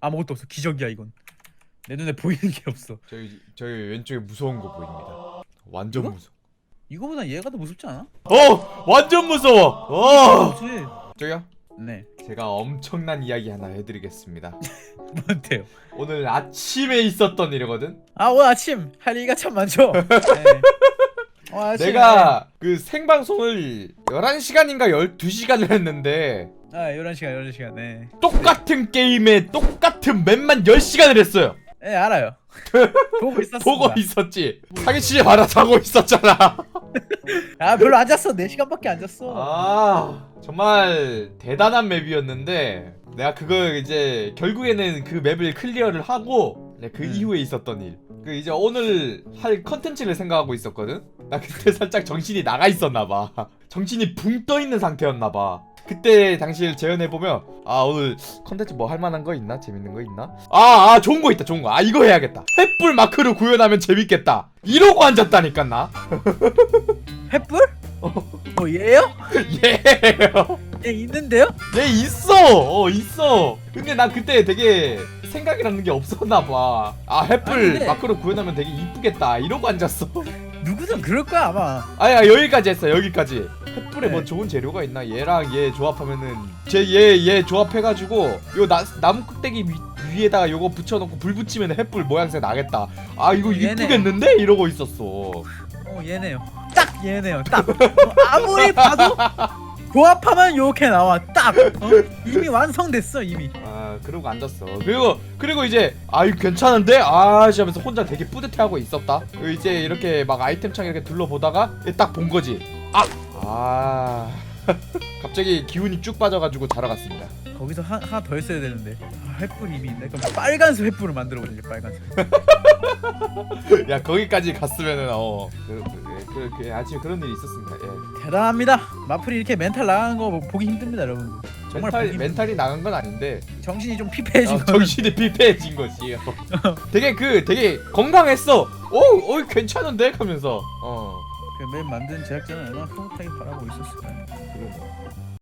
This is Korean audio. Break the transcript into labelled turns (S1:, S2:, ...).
S1: 아무것도 없어 기적이야 이건 내 눈에 보이는 게 없어
S2: 저희 저희 왼쪽에 무서운 거 보입니다. 완전
S1: 이거?
S2: 무서워.
S1: 이거보다 얘가 더 무섭지 않아?
S2: 어, 완전 무서워. 어.
S1: 그렇지
S2: 저기요.
S1: 네
S2: 제가 엄청난 이야기 하나 해드리겠습니다.
S1: 뭔데요?
S2: 오늘 아침에 있었던 일이거든.
S1: 아 오늘 아침 할 얘기가 참 많죠 네. 오늘 아침에-
S2: 내가 그 생방송을 11시간인가 12시간을 했는데
S1: 아 11시간 11시간 네.
S2: 똑같은 게임에 똑같은 맵만 10시간을 했어요.
S1: 네 알아요 보고 있었습니다
S2: 보고 있었지. 사기치지 마라 자고 있었잖아.
S1: 아 별로 안 잤어 4 시간밖에 안 잤어
S2: 아 정말 대단한 맵이었는데 내가 그걸 이제 결국에는 그 맵을 클리어를 하고 이제 그
S1: 음.
S2: 이후에 있었던 일. 그 이제 오늘 할 컨텐츠를 생각하고 있었거든. 나 그때 살짝 정신이 나가 있었나 봐. 정신이 붕 떠 있는 상태였나 봐. 그때 당시를 재현해 보면 아 오늘 컨텐츠 뭐 할 만한 거 있나? 재밌는 거 있나? 아아 좋은 거 있다 좋은 거 아 이거 해야겠다. 횃불 마크를 구현하면 재밌겠다. 이러고 앉았다니까 나.
S1: 횃불? 어. 얘요?
S2: 예.
S1: 얘 있는데요?
S2: 얘 있어! 어 있어! 근데 난 그때 되게 생각이라는 게 없었나 봐아 횃불
S1: 근데-
S2: 마크로 구현하면 되게 이쁘겠다. 이러고 앉았어.
S1: 누구든 그럴 거야 아마.
S2: 아야 여기까지 했어 여기까지 횃불에
S1: 네.
S2: 뭐 좋은 재료가 있나? 얘랑 얘 조합하면은 제 얘 얘 조합해가지고 요 나, 나무 꼭대기 위, 위에다가 요거 붙여놓고 불 붙이면 횃불 모양새 나겠다. 아 이거
S1: 얘네.
S2: 이쁘겠는데? 이러고 있었어.
S1: 어 얘네요. 딱 얘네요. 딱. 어, 아무리 봐도 조합하면 요렇게 나와. 딱. 어? 이미 완성됐어 이미.
S2: 아 그러고 앉았어. 그리고 그리고 이제 아 이거 괜찮은데? 아씨 하면서 혼자 되게 뿌듯해하고 있었다. 이제 이렇게 막 아이템 창 이렇게 둘러보다가 딱 본 거지. 아 아. 갑자기 기운이 쭉 빠져가지고 자러 갔습니다.
S1: 거기서 하, 하나 더 했어야 되는데. 아, 횃불 이미 있네. 그럼 빨간색 횃불을 만들어 보자 빨간색.
S2: 야 거기까지 갔으면은 어 그 그, 그, 그, 아침에 그런 일이 있었습니다. 예.
S1: 대단합니다. 마플이 이렇게 멘탈 나가는 거 보기 힘듭니다 여러분. 정말
S2: 멘탈,
S1: 보기
S2: 멘탈이 나간 건 아닌데.
S1: 정신이 좀 피폐해진
S2: 어,
S1: 거
S2: 정신이 피폐해진 거지 되게 그 되게 건강했어. 오, 오 괜찮은데? 하면서. 어
S1: 그맵 만든 제작자는 얼마나 흐뭇하게 바라고 있었을까요
S2: 거.